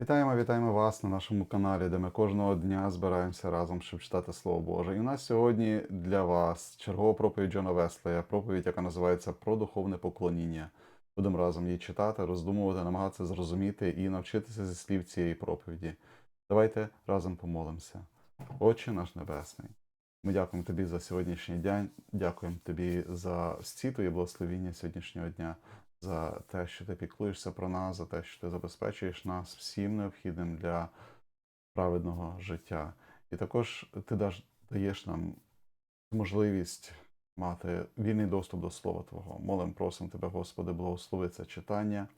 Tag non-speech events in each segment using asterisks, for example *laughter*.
Вітаємо, вітаємо вас на нашому каналі, де ми кожного дня збираємося разом, щоб читати Слово Боже. І у нас сьогодні для вас чергова проповідь Джона Веслея, проповідь, яка називається Про духовне поклоніння. Будемо разом її читати, роздумувати, намагатися зрозуміти і навчитися зі слів цієї проповіді. Давайте разом помолимося. Отче наш Небесний. Ми дякуємо тобі за сьогоднішній день, дякуємо тобі за всі твої благословіння сьогоднішнього дня за те, що ти піклуєшся про нас, за те, що ти забезпечуєш нас всім необхідним для праведного життя. І також ти даєш нам можливість мати вільний доступ до Слова Твого. Молим, просимо Тебе, Господи, благослови це читання,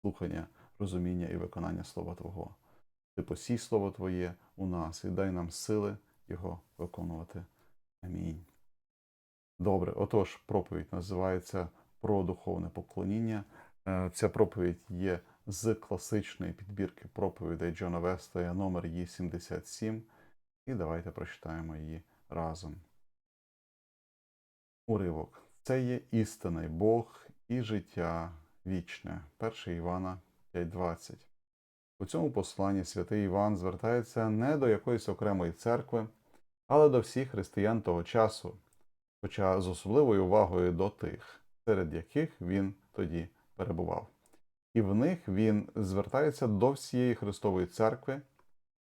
слухання, розуміння і виконання Слова Твого. Ти посій Слово Твоє у нас і дай нам сили його виконувати. Амінь. Добре, отож, проповідь називається про духовне поклоніння. Е, Ця проповідь є з класичної підбірки проповідей Джона Вестея, номер її 77. І давайте прочитаємо її разом. Уривок. Це є істинний Бог і життя вічне. 1 Івана 5.20. У цьому посланні святий Іван звертається не до якоїсь окремої церкви, але до всіх християн того часу, хоча з особливою увагою до тих, серед яких він тоді перебував. І в них він звертається до всієї Христової церкви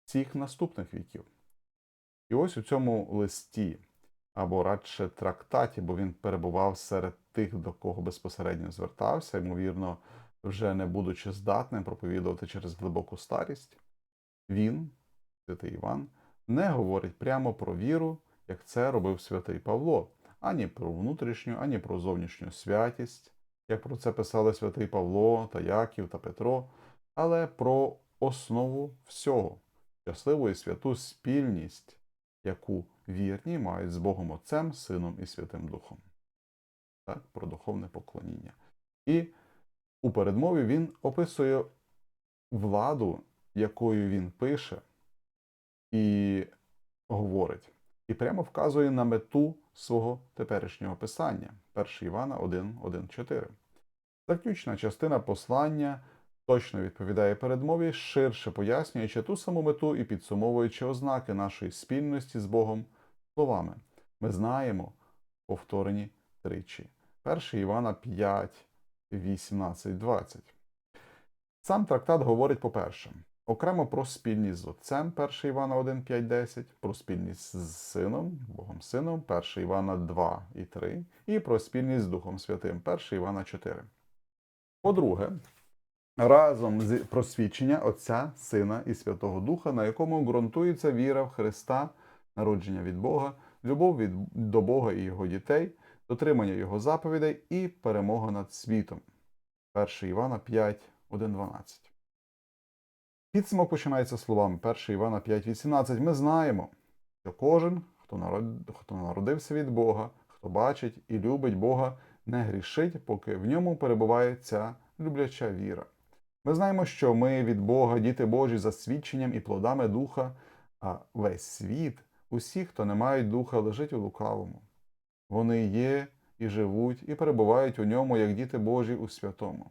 всіх наступних віків. І ось у цьому листі, або радше трактаті, бо він перебував серед тих, до кого безпосередньо звертався, ймовірно, вже не будучи здатним проповідувати через глибоку старість, він, святий Іван, не говорить прямо про віру, як це робив святий Павло, ані про внутрішню, ані про зовнішню святість, як про це писали святий Павло та Яків та Петро, але про основу всього, щасливу і святу спільність, яку вірні мають з Богом Отцем, Сином і Святим Духом. Так, про духовне поклоніння. І у передмові він описує владу, якою він пише, і говорить, і прямо вказує на мету свого теперішнього писання 1 Івана 1, 1, 4. Заключна частина послання точно відповідає передмові, ширше пояснюючи ту саму мету і підсумовуючи ознаки нашої спільності з Богом словами. Ми знаємо, повторені тричі. 1 Івана 5, 18, 20. Сам трактат говорить, по-перше, окремо про спільність з Отцем 1 Івана 1, 5, 10, про спільність з Сином, Богом Сином, 1 Івана 2 і 3, і про спільність з Духом Святим 1 Івана 4. По-друге, разом з просвідчення Отця, Сина і Святого Духа, на якому ґрунтується віра в Христа, народження від Бога, любов від, до Бога і Його дітей, дотримання Його заповідей і перемога над світом. 1 Івана 5, 1, 12. Підсумок починається словами 1 Івана 5.18. Ми знаємо, що кожен, хто, народився від Бога, хто бачить і любить Бога, не грішить, поки в ньому перебуває ця любляча віра. Ми знаємо, що ми від Бога, діти Божі, за свідченням і плодами Духа, а весь світ, усі, хто не мають духа, лежить у лукавому. Вони є і живуть, і перебувають у ньому, як діти Божі у святому.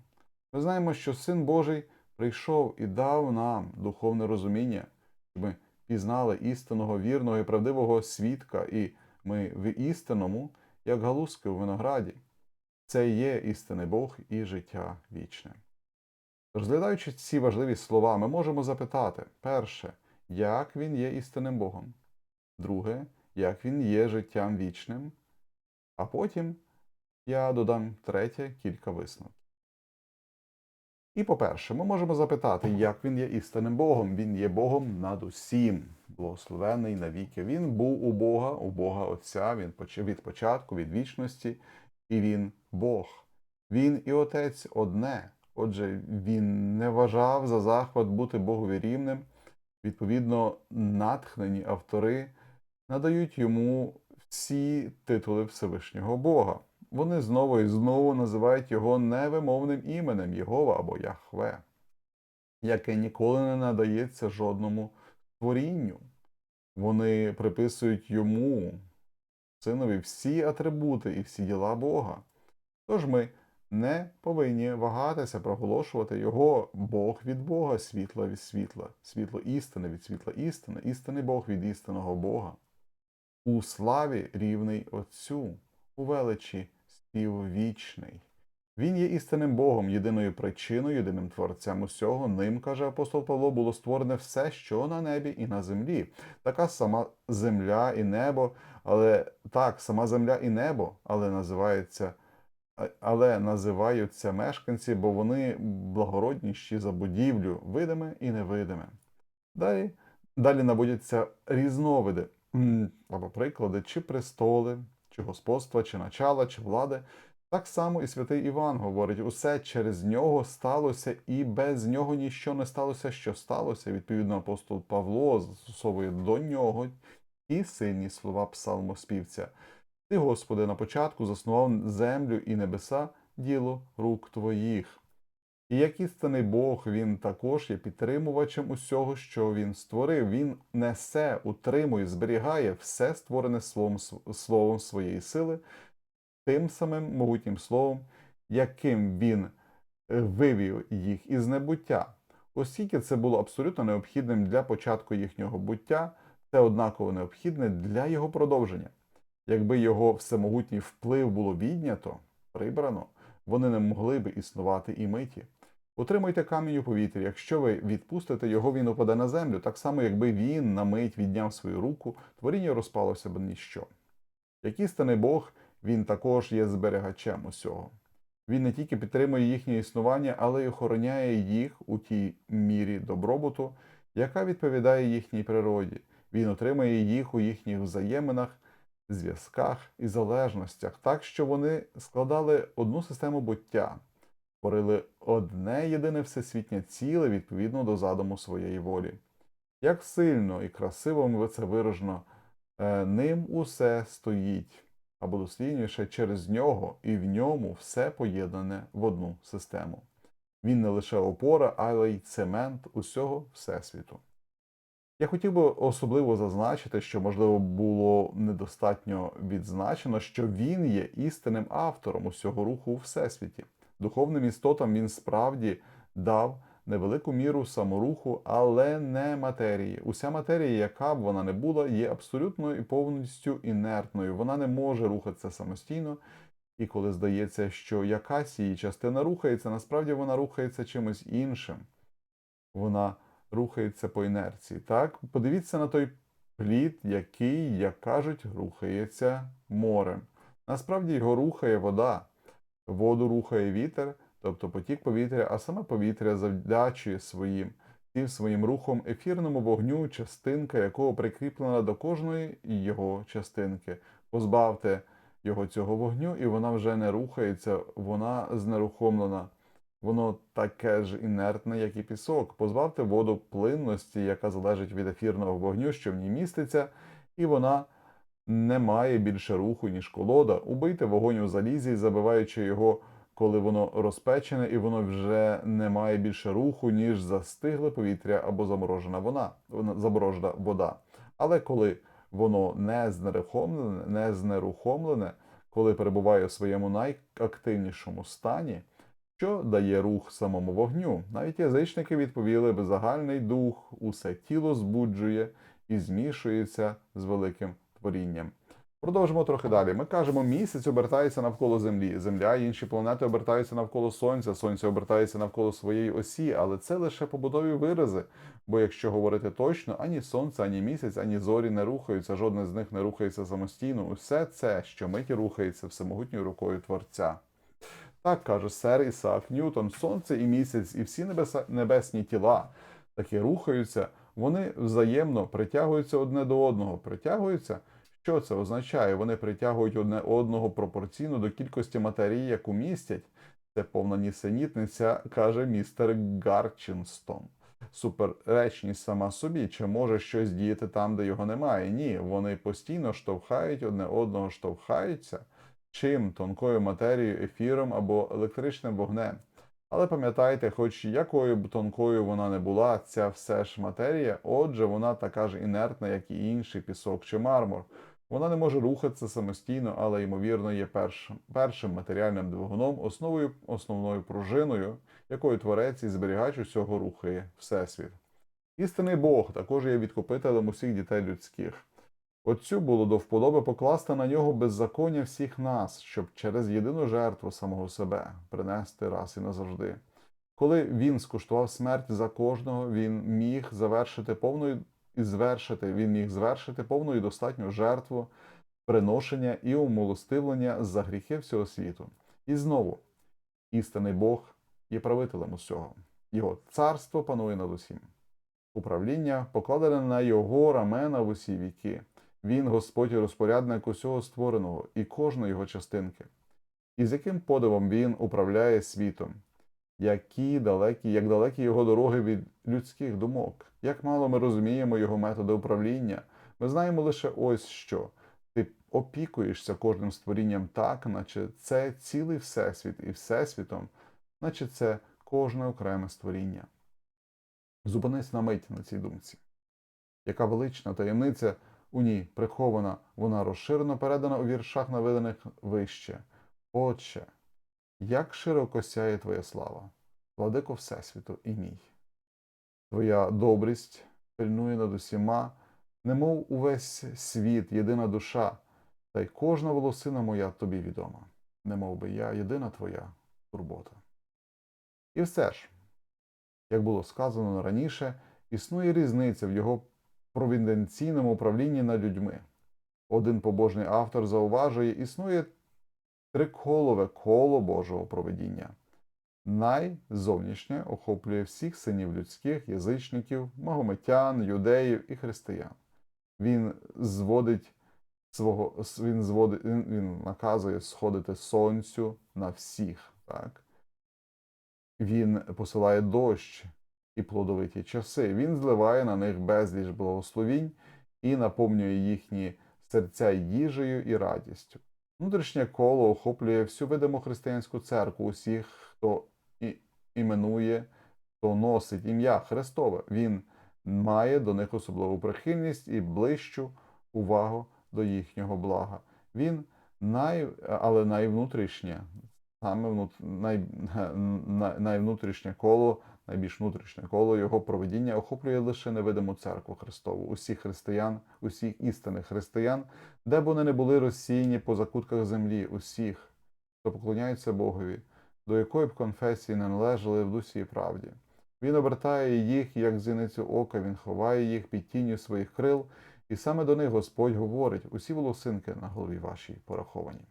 Ми знаємо, що Син Божий прийшов і дав нам духовне розуміння, щоб ми пізнали істинного, вірного і правдивого свідка, і ми в істинному, як галузки у винограді. Це є істинний Бог і життя вічне. Розглядаючи ці важливі слова, ми можемо запитати: перше, як він є істинним Богом, друге, як він є життям вічним, а потім я додам третє кілька висновків. І по-перше, ми можемо запитати, як він є істинним Богом. Він є Богом над усім, благословений навіки. Він був у Бога, у Бога Отця, він від початку, від вічності, і він Бог. Він і Отець одне. Отже, він не вважав за захват бути Богові рівним. Відповідно, натхнені автори надають йому всі титули Всевишнього Бога. Вони знову і знову називають його невимовним іменем Єгова або Яхве, яке ніколи не надається жодному творінню. Вони приписують йому, синові, всі атрибути і всі діла Бога. Тож ми не повинні вагатися проголошувати його Бог від Бога, світло від світла, світло істини від світла істини, істинний Бог від істинного Бога. У славі рівний Отцю, у величі співвічний. Він є істинним Богом, єдиною причиною, єдиним творцем усього. Ним, каже апостол Павло, було створене все, що на небі і на землі. Така сама земля і небо, але так, сама земля і небо, але називається. Але називаються мешканці, бо вони благородніші за будівлю, видиме і невидиме. Далі, далі наводяться різновиди або приклади, чи престоли, чи господства, чи начала, чи влади. Так само і святий Іван говорить: усе через нього сталося, і без нього ніщо не сталося, що сталося. Відповідно, апостол Павло застосовує до нього ті сильні слова псалмоспівця. Ти, Господи, на початку заснував землю і небеса діло рук твоїх. І як істинний Бог, він також є підтримувачем усього, що він створив. Він несе, утримує, зберігає все створене словом, словом своєї сили, тим самим могутнім словом, яким він е, вивів їх із небуття. Оскільки це було абсолютно необхідним для початку їхнього буття, це однаково необхідне для його продовження. Якби його всемогутній вплив було віднято, прибрано, вони не могли би існувати і миті. Утримуйте камінь у повітрі. Якщо ви відпустите його, він упаде на землю. Так само, якби він на мить відняв свою руку, творіння розпалося б ніщо. Як істинний Бог, він також є зберігачем усього. Він не тільки підтримує їхнє існування, але й охороняє їх у тій мірі добробуту, яка відповідає їхній природі. Він отримує їх у їхніх взаєминах, зв'язках і залежностях, так що вони складали одну систему буття, творили одне єдине всесвітнє ціле відповідно до задуму своєї волі. Як сильно і красиво це виражено, е, ним усе стоїть, або дослідніше через нього і в ньому все поєднане в одну систему. Він не лише опора, але й цемент усього Всесвіту. Я хотів би особливо зазначити, що, можливо, було недостатньо відзначено, що він є істинним автором усього руху у Всесвіті. Духовним істотам він справді дав невелику міру саморуху, але не матерії. Уся матерія, яка б вона не була, є абсолютно і повністю інертною. Вона не може рухатися самостійно. І коли здається, що якась її частина рухається, насправді вона рухається чимось іншим. Вона рухається по інерції. Так, подивіться на той плід, який, як кажуть, рухається морем. Насправді його рухає вода, воду рухає вітер, тобто потік повітря, а саме повітря завдячує своїм тим своїм рухом ефірному вогню, частинка якого прикріплена до кожної його частинки. Позбавте його цього вогню, і вона вже не рухається, вона знерухомлена. Воно таке ж інертне, як і пісок. Позбавте воду плинності, яка залежить від ефірного вогню, що в ній міститься, і вона не має більше руху, ніж колода. Убийте вогонь у залізі, забиваючи його, коли воно розпечене, і воно вже не має більше руху, ніж застигле повітря або заморожена вона, заморожена вода. Але коли воно не знерухомлене, не знерухомлене, коли перебуває у своєму найактивнішому стані, що дає рух самому вогню. Навіть язичники відповіли би загальний дух, усе тіло збуджує і змішується з великим творінням. Продовжимо трохи далі. Ми кажемо, місяць обертається навколо Землі, Земля і інші планети обертаються навколо Сонця, Сонце обертається навколо своєї осі, але це лише побудові вирази. Бо якщо говорити точно, ані сонце, ані місяць, ані зорі не рухаються, жодне з них не рухається самостійно. Усе це, що миті рухається всемогутньою рукою Творця. Так каже сер Ісаак Ньютон, сонце і місяць, і всі небеса, небесні тіла такі рухаються, вони взаємно притягуються одне до одного. Притягуються. Що це означає? Вони притягують одне одного пропорційно до кількості матерії, яку містять. Це повна нісенітниця, каже містер Гарчинстон. Суперечність сама собі, чи може щось діяти там, де його немає? Ні, вони постійно штовхають одне одного, штовхаються чим тонкою матерією, ефіром або електричним вогнем. Але пам'ятайте, хоч якою б тонкою вона не була, ця все ж матерія, отже, вона така ж інертна, як і інший пісок чи мармур. Вона не може рухатися самостійно, але, ймовірно, є першим, першим матеріальним двигуном, основою, основною пружиною, якою творець і зберігач усього рухає Всесвіт. Істинний Бог також є відкупителем усіх дітей людських. Отцю було до вподоби покласти на нього беззаконня всіх нас, щоб через єдину жертву самого себе принести раз і назавжди. Коли він скуштував смерть за кожного, він міг завершити повною і звершити, він міг звершити повну і достатню жертву, приношення і умилостивлення за гріхи всього світу. І знову, істинний Бог є правителем усього. Його царство панує над усім. Управління покладене на його рамена в усі віки. Він Господь і розпорядник усього створеного і кожної його частинки. І з яким подивом він управляє світом, які далекі, як далекі його дороги від людських думок, як мало ми розуміємо його методи управління. Ми знаємо лише ось що. Ти опікуєшся кожним створінням так, наче це цілий всесвіт, і всесвітом, наче це кожне окреме створіння. Зупинись на мить на цій думці. Яка велична таємниця у ній прихована, вона розширено передана у віршах, наведених вище. Отче, як широко сяє Твоя слава, владико Всесвіту і мій. Твоя добрість пильнує над усіма, немов увесь світ, єдина душа, та й кожна волосина моя тобі відома, немов би я єдина твоя турбота. І все ж, як було сказано раніше, існує різниця в його провіденційному управлінні над людьми. Один побожний автор зауважує, існує триколове коло Божого проведіння. Найзовнішнє охоплює всіх синів людських, язичників, магометян, юдеїв і християн. Він зводить свого, він, зводить, він, наказує сходити сонцю на всіх. Так? Він посилає дощ і плодовиті часи. Він зливає на них безліч благословінь і наповнює їхні серця їжею і радістю. Внутрішнє коло охоплює всю видиму християнську церкву, усіх, хто і, іменує, хто носить ім'я Христове. Він має до них особливу прихильність і ближчу увагу до їхнього блага. Він най, але найвнутрішнє, саме внут, най, *laughs* най, найвнутрішнє коло, найбільш внутрішнє коло його проведіння охоплює лише невидиму церкву Христову, усіх християн, усіх істинних християн, де б вони не були розсіяні по закутках землі, усіх, хто поклоняється Богові, до якої б конфесії не належали в дусі і правді. Він обертає їх, як зіницю ока, він ховає їх під тінню своїх крил, і саме до них Господь говорить усі волосинки на голові вашій пораховані.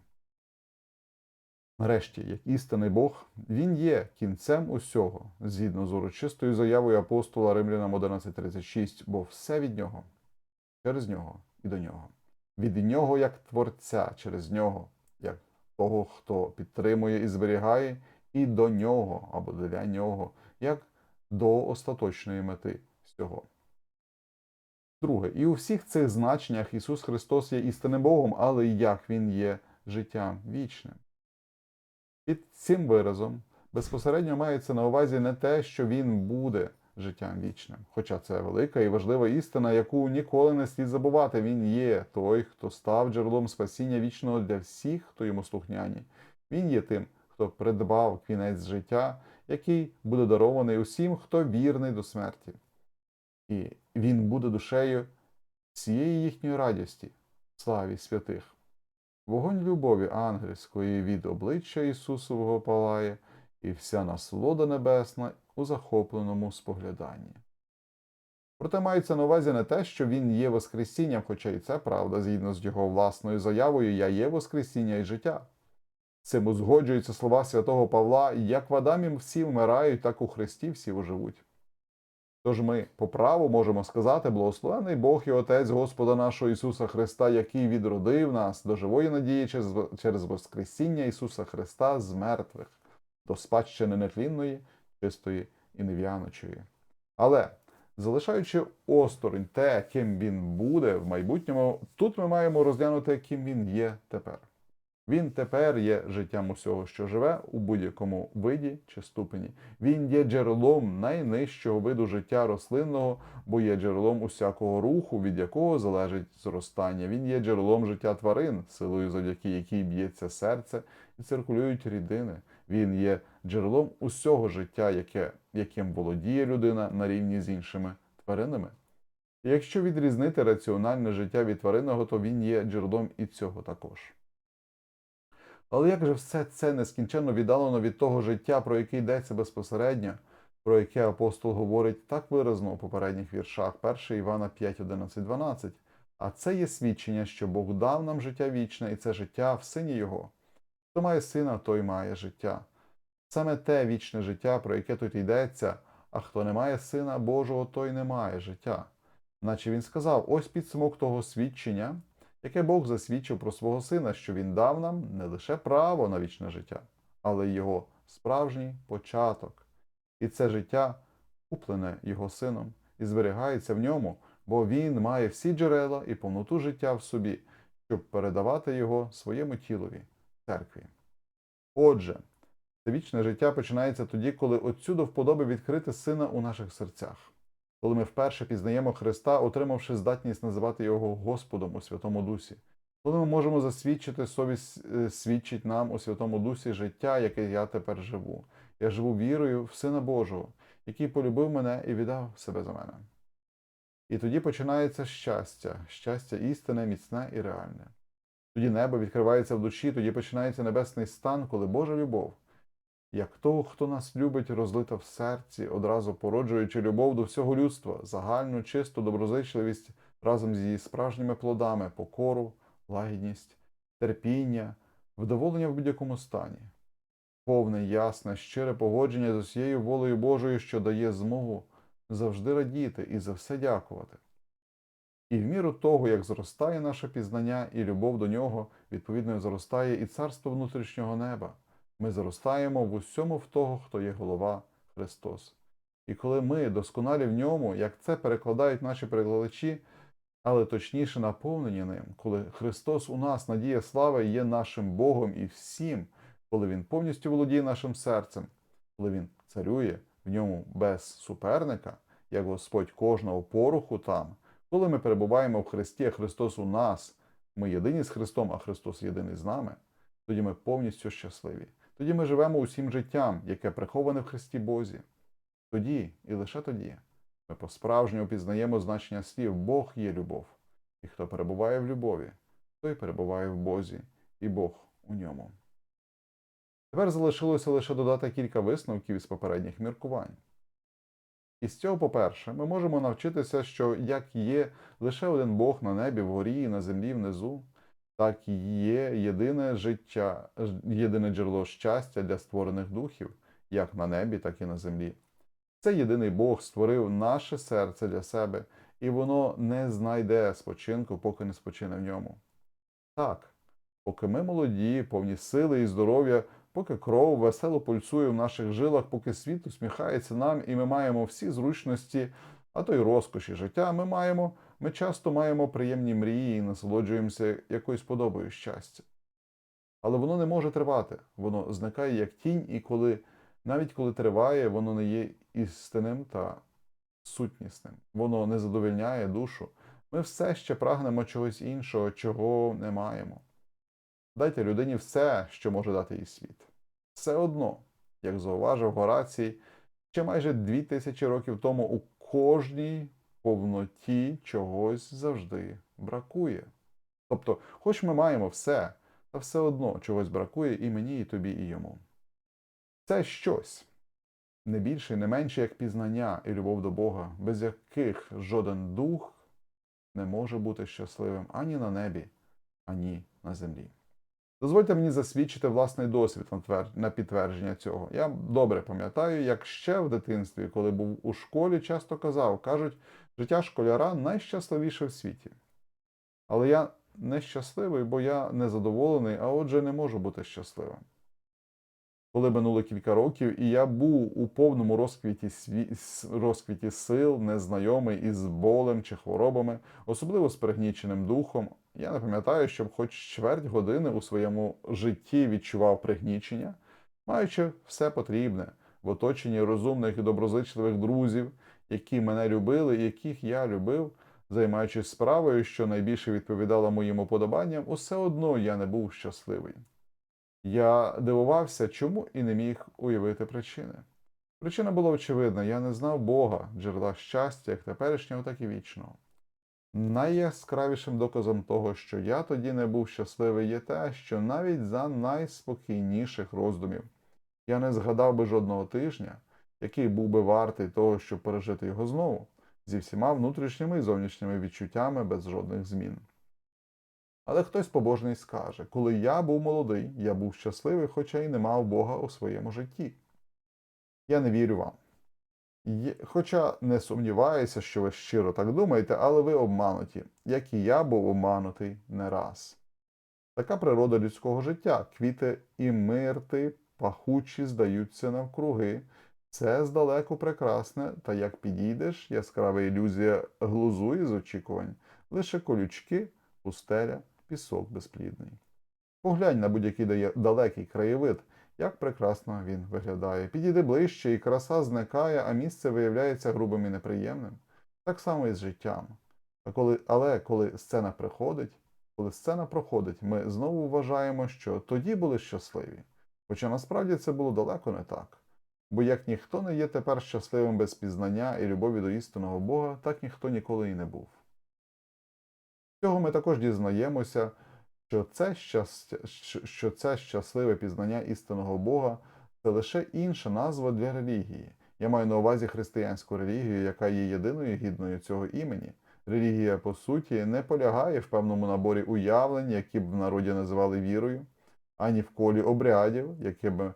Нарешті, як істинний Бог, Він є кінцем усього, згідно з урочистою заявою апостола Римлянам 11.36, бо все від нього, через нього і до нього. Від нього як Творця, через нього, як того, хто підтримує і зберігає, і до нього або для нього, як до остаточної мети всього. Друге, і у всіх цих значеннях Ісус Христос є істинним Богом, але як Він є життям вічним. Під цим виразом безпосередньо мається на увазі не те, що він буде життям вічним, хоча це велика і важлива істина, яку ніколи не слід забувати. Він є той, хто став джерелом спасіння вічного для всіх, хто йому слухняні. Він є тим, хто придбав кінець життя, який буде дарований усім, хто вірний до смерті. І він буде душею всієї їхньої радості, славі святих. Вогонь любові ангельської від обличчя Ісусового палає, і вся насолода небесна у захопленому спогляданні. Проте мається на увазі не те, що Він є Воскресінням, хоча і це правда, згідно з його власною заявою Я є Воскресіння і життя. Цим узгоджуються слова святого Павла, як в Адамі всі вмирають, так у Христі всі оживуть. Тож ми по праву можемо сказати, благословений Бог і Отець Господа нашого Ісуса Христа, який відродив нас до живої надії через, через Воскресіння Ісуса Христа з мертвих, до спадщини нетлінної, чистої і нев'яночої. Але, залишаючи осторонь те, ким він буде в майбутньому, тут ми маємо розглянути, ким він є тепер. Він тепер є життям усього, що живе у будь-якому виді чи ступені. Він є джерелом найнижчого виду життя рослинного, бо є джерелом усякого руху, від якого залежить зростання. Він є джерелом життя тварин, силою завдяки якій б'ється серце і циркулюють рідини. Він є джерелом усього життя, яке, яким володіє людина на рівні з іншими тваринами. І якщо відрізнити раціональне життя від тваринного, то він є джерелом і цього також. Але як же все це нескінченно віддалено від того життя, про яке йдеться безпосередньо, про яке апостол говорить так виразно у попередніх віршах 1 Івана 5, 11, 12. А це є свідчення, що Бог дав нам життя вічне, і це життя в сині Його. Хто має сина, той має життя. Саме те вічне життя, про яке тут йдеться, а хто не має сина Божого, той не має життя. Наче він сказав: ось підсумок того свідчення, яке Бог засвідчив про свого сина, що він дав нам не лише право на вічне життя, але й його справжній початок. І це життя куплене його сином і зберігається в ньому, бо він має всі джерела і повноту життя в собі, щоб передавати його своєму тілові, церкві. Отже, це вічне життя починається тоді, коли отсюди вподоби відкрити сина у наших серцях коли ми вперше пізнаємо Христа, отримавши здатність називати Його Господом у Святому Дусі, коли ми можемо засвідчити совість е, свідчить нам у Святому Дусі життя, яке я тепер живу. Я живу вірою в Сина Божого, який полюбив мене і віддав себе за мене. І тоді починається щастя, щастя істинне, міцне і реальне. Тоді небо відкривається в душі, тоді починається небесний стан, коли Божа любов як того, хто нас любить, розлита в серці, одразу породжуючи любов до всього людства, загальну, чисту доброзичливість разом з її справжніми плодами, покору, лагідність, терпіння, вдоволення в будь-якому стані, повне, ясне, щире погодження з усією волею Божою, що дає змогу завжди радіти і за все дякувати. І в міру того, як зростає наше пізнання і любов до нього, відповідно зростає і царство внутрішнього неба. Ми зростаємо в усьому в того, хто є голова Христос. І коли ми досконалі в ньому, як це перекладають наші перекладачі, але точніше наповнені ним, коли Христос у нас надія слави є нашим Богом і всім, коли Він повністю володіє нашим серцем, коли Він царює в ньому без суперника, як Господь кожного поруху там, коли ми перебуваємо в Христі, а Христос у нас, ми єдині з Христом, а Христос єдиний з нами, тоді ми повністю щасливі. Тоді ми живемо усім життям, яке приховане в Христі Бозі. Тоді і лише тоді ми по-справжньому пізнаємо значення слів Бог є любов, і хто перебуває в любові, той перебуває в Бозі, і Бог у ньому. Тепер залишилося лише додати кілька висновків із попередніх міркувань. І з цього, по-перше, ми можемо навчитися, що як є лише один Бог на небі, вгорі і на землі внизу, так і є єдине життя, єдине джерело щастя для створених духів, як на небі, так і на землі. Це єдиний Бог створив наше серце для себе, і воно не знайде спочинку, поки не спочине в ньому. Так, поки ми молоді, повні сили і здоров'я, поки кров весело пульсує в наших жилах, поки світ усміхається нам, і ми маємо всі зручності, а то й розкоші життя, ми маємо ми часто маємо приємні мрії і насолоджуємося якоюсь подобою щастя. Але воно не може тривати, воно зникає як тінь, і коли, навіть коли триває, воно не є істинним та сутнісним, воно не задовільняє душу. Ми все ще прагнемо чогось іншого, чого не маємо. Дайте людині все, що може дати їй світ. Все одно, як зауважив Горацій, ще майже дві тисячі років тому у кожній повноті чогось завжди бракує. Тобто, хоч ми маємо все, та все одно чогось бракує і мені, і тобі, і йому. Це щось не більше не менше, як пізнання і любов до Бога, без яких жоден дух не може бути щасливим ані на небі, ані на землі. Дозвольте мені засвідчити власний досвід на підтвердження цього. Я добре пам'ятаю, як ще в дитинстві, коли був у школі, часто казав, кажуть, життя школяра найщасливіше в світі. Але я нещасливий, бо я незадоволений, а отже, не можу бути щасливим. Коли минуло кілька років, і я був у повному розквіті сві... розквіті сил, незнайомий із болем чи хворобами, особливо з пригніченим духом, Я не пам'ятаю, щоб хоч чверть години у своєму житті відчував пригнічення, маючи все потрібне в оточенні розумних і доброзичливих друзів, які мене любили яких я любив, займаючись справою, що найбільше відповідала моїм уподобанням, усе одно я не був щасливий. Я дивувався, чому і не міг уявити причини. Причина була очевидна: я не знав Бога, джерела щастя, як теперішнього, так і вічного. Найяскравішим доказом того, що я тоді не був щасливий, є те, що навіть за найспокійніших роздумів я не згадав би жодного тижня, який був би вартий того, щоб пережити його знову, зі всіма внутрішніми і зовнішніми відчуттями без жодних змін. Але хтось побожний скаже, коли я був молодий, я був щасливий, хоча й не мав Бога у своєму житті. Я не вірю вам. Хоча не сумніваюся, що ви щиро так думаєте, але ви обмануті, як і я був обманутий не раз. Така природа людського життя, квіти і мирти, пахучі здаються навкруги. Це здалеку прекрасне, та як підійдеш, яскрава ілюзія глузує з очікувань, лише колючки, пустеля, пісок безплідний. Поглянь на будь-який далекий краєвид, як прекрасно він виглядає. Підійди ближче, і краса зникає, а місце виявляється грубим і неприємним. Так само і з життям. А коли, але коли сцена приходить, коли сцена проходить, ми знову вважаємо, що тоді були щасливі. Хоча насправді це було далеко не так. Бо як ніхто не є тепер щасливим без пізнання і любові до істинного Бога, так ніхто ніколи і не був. З цього ми також дізнаємося, що це, щастя, що- це щасливе пізнання істинного Бога це лише інша назва для релігії. Я маю на увазі християнську релігію, яка є єдиною гідною цього імені. Релігія, по суті, не полягає в певному наборі уявлень, які б в народі називали вірою, ані в колі обрядів, якими,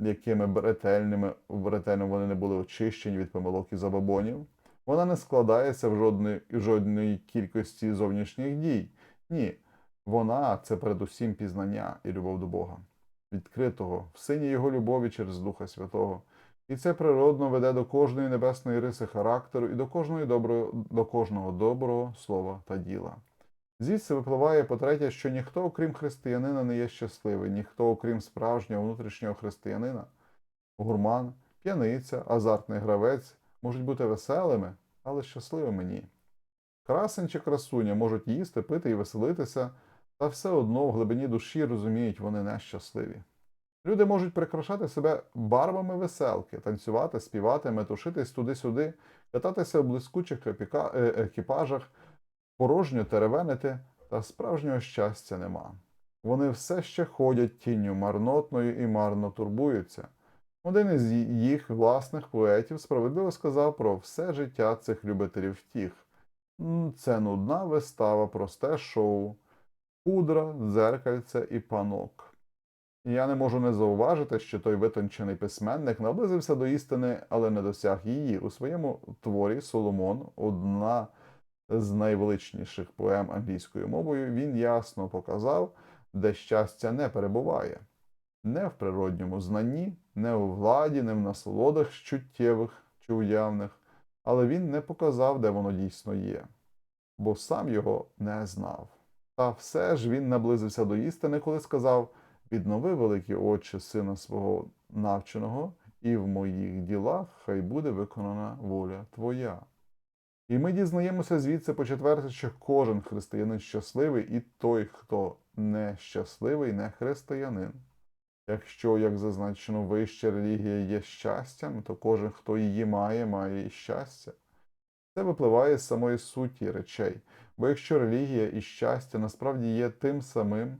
якими ретельними, ретельно вони не були очищені від помилок і забобонів. Вона не складається в жодної, жодної кількості зовнішніх дій. Ні, вона це передусім пізнання і любов до Бога, відкритого в сині Його любові через Духа Святого. І це природно веде до кожної небесної риси характеру і до кожної доброго, до кожного доброго слова та діла. Звідси випливає по-третє, що ніхто, окрім християнина, не є щасливий, ніхто, окрім справжнього внутрішнього християнина, гурман, п'яниця, азартний гравець можуть бути веселими, але щасливими ні. Красень чи красуня можуть їсти, пити і веселитися, та все одно в глибині душі розуміють, вони нещасливі. Люди можуть прикрашати себе барвами веселки, танцювати, співати, метушитись туди-сюди, кататися в блискучих е, екіпажах, порожньо теревенити, та справжнього щастя нема. Вони все ще ходять тінню марнотною і марно турбуються. Один із їх власних поетів справедливо сказав про все життя цих любителів втіх. Це нудна вистава, просте шоу, пудра, дзеркальце і панок. Я не можу не зауважити, що той витончений письменник наблизився до істини, але не досяг її. У своєму творі Соломон, одна з найвеличніших поем англійською мовою, він ясно показав, де щастя не перебуває. Не в природньому знанні, не у владі, не в насолодах чуттєвих чи уявних, але він не показав, де воно дійсно є, бо сам його не знав. Та все ж він наблизився до істини, коли сказав: Віднови великі очі сина свого навченого, і в моїх ділах хай буде виконана воля Твоя. І ми дізнаємося звідси по четверте, що кожен християнин щасливий, і той, хто не щасливий, не християнин. Якщо, як зазначено, вища релігія є щастям, то кожен, хто її має, має і щастя. Це випливає з самої суті речей, бо якщо релігія і щастя насправді є тим самим,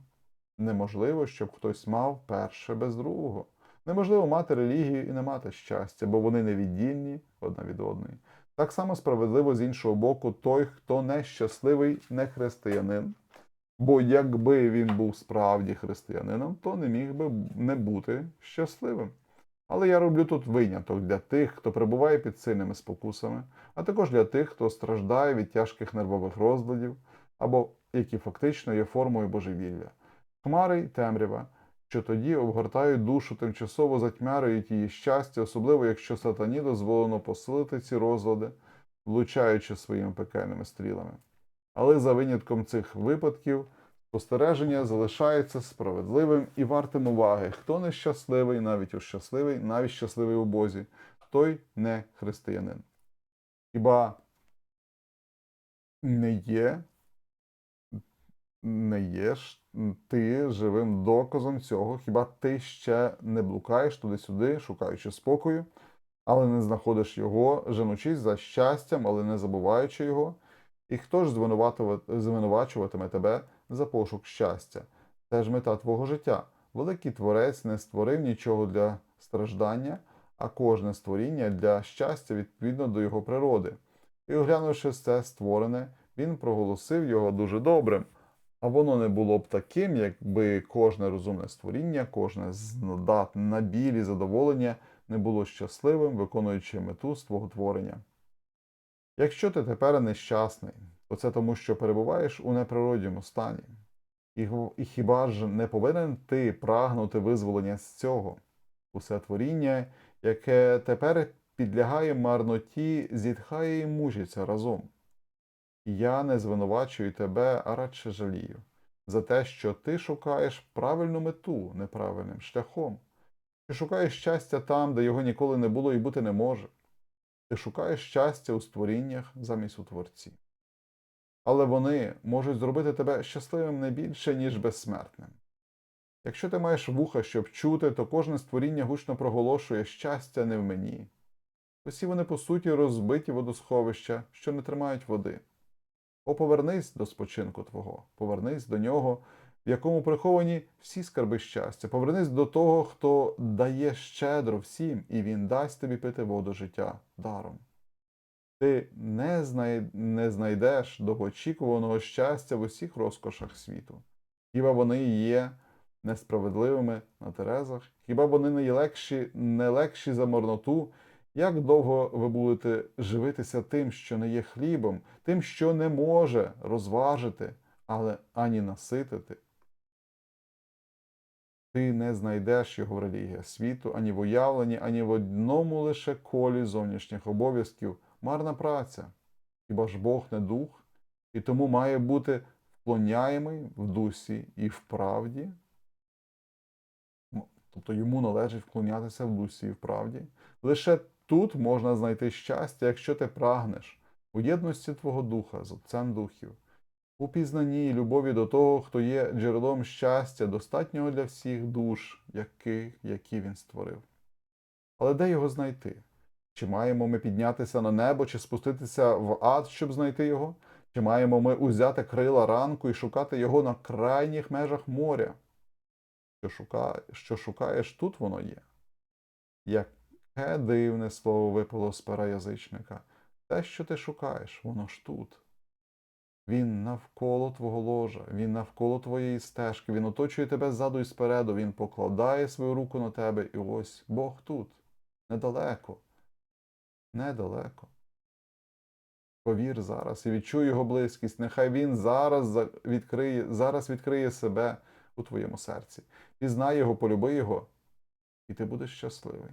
неможливо, щоб хтось мав перше без другого. Неможливо мати релігію і не мати щастя, бо вони невіддільні одна від одної. Так само справедливо з іншого боку, той, хто нещасливий, не християнин. Бо якби він був справді християнином, то не міг би не бути щасливим. Але я роблю тут виняток для тих, хто перебуває під сильними спокусами, а також для тих, хто страждає від тяжких нервових розладів, або які фактично є формою божевілля. Хмари й темрява, що тоді обгортають душу, тимчасово затьмярюють її щастя, особливо якщо сатані дозволено посилити ці розлади, влучаючи своїми пекельними стрілами. Але за винятком цих випадків спостереження залишається справедливим і вартим уваги. Хто не щасливий, навіть у щасливий, навіть щасливий у Бозі, той не християнин. Хіба не є, не є ж ти живим доказом цього? Хіба ти ще не блукаєш туди-сюди, шукаючи спокою, але не знаходиш його, женучись за щастям, але не забуваючи його? І хто ж звинувачуватиме тебе за пошук щастя? Це ж мета твого життя. Великий творець не створив нічого для страждання, а кожне створіння для щастя відповідно до його природи. І оглянувши це створене, він проголосив його дуже добрим. А воно не було б таким, якби кожне розумне створіння, кожне на біль і задоволення не було щасливим, виконуючи мету з твого творення. Якщо ти тепер нещасний, то це тому, що перебуваєш у неприродньому стані. І хіба ж не повинен ти прагнути визволення з цього? Усе творіння, яке тепер підлягає марноті, зітхає і мучиться разом. Я не звинувачую тебе, а радше жалію за те, що ти шукаєш правильну мету неправильним шляхом. Ти шукаєш щастя там, де його ніколи не було і бути не може. Ти шукаєш щастя у створіннях замість у творці. Але вони можуть зробити тебе щасливим не більше, ніж безсмертним. Якщо ти маєш вуха, щоб чути, то кожне створіння гучно проголошує щастя не в мені. Усі вони, по суті, розбиті водосховища, що не тримають води. О, повернись до спочинку твого, повернись до нього, в якому приховані всі скарби щастя. Повернись до того, хто дає щедро всім, і він дасть тобі пити воду життя даром. Ти не, знай... не знайдеш довгоочікуваного щастя в усіх розкошах світу. Хіба вони є несправедливими на терезах? Хіба вони не легші, не легші за марноту? Як довго ви будете живитися тим, що не є хлібом, тим, що не може розважити, але ані наситити? Ти не знайдеш його в релігіях світу, ані в уявленні, ані в одному лише колі зовнішніх обов'язків. Марна праця. Хіба ж Бог не дух, і тому має бути вклоняємий в дусі і в правді? Тобто йому належить вклонятися в дусі і в правді. Лише тут можна знайти щастя, якщо ти прагнеш у єдності твого духа з Отцем Духів, у пізнанні і любові до того, хто є джерелом щастя, достатнього для всіх душ, яких, які він створив. Але де його знайти? Чи маємо ми піднятися на небо, чи спуститися в ад, щоб знайти його? Чи маємо ми узяти крила ранку і шукати його на крайніх межах моря? Що, шукає, що шукаєш, тут воно є. Яке дивне слово випало з пера язичника. Те, що ти шукаєш, воно ж тут. Він навколо твого ложа, він навколо твоєї стежки, він оточує тебе ззаду і спереду, він покладає свою руку на тебе, і ось Бог тут, недалеко, недалеко. Повір зараз і відчуй його близькість. Нехай він зараз відкриє, зараз відкриє себе у твоєму серці. Пізнай його, полюби його, і ти будеш щасливий.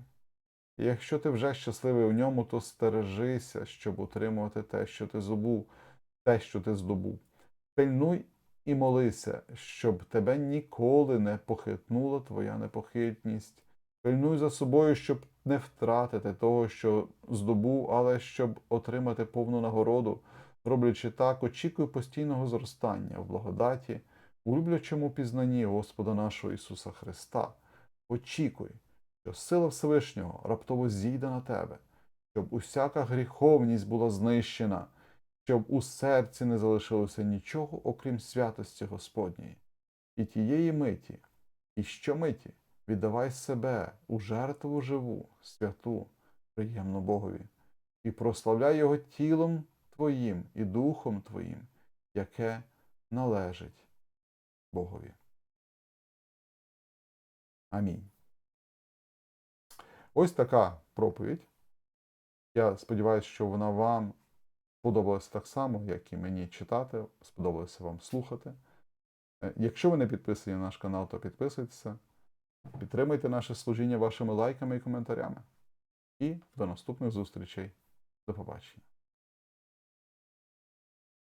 І якщо ти вже щасливий у ньому, то стережися, щоб утримувати те, що ти забув, те, що ти здобув. Пильнуй і молися, щоб тебе ніколи не похитнула твоя непохитність. Пильнуй за собою, щоб не втратити того, що здобув, але щоб отримати повну нагороду. Роблячи так, очікуй постійного зростання в благодаті, у люблячому пізнанні Господа нашого Ісуса Христа. Очікуй, що сила Всевишнього раптово зійде на тебе, щоб усяка гріховність була знищена, щоб у серці не залишилося нічого, окрім святості Господньої. І тієї миті, і щомиті віддавай себе у жертву живу, святу, приємну Богові, і прославляй Його тілом Твоїм і духом Твоїм, яке належить Богові. Амінь. Ось така проповідь. Я сподіваюся, що вона вам сподобалася так само, як і мені читати, сподобалося вам слухати. Е, Якщо ви не підписані на наш канал, то підписуйтеся. Підтримуйте наше служіння вашими лайками і коментарями. І до наступних зустрічей. До побачення.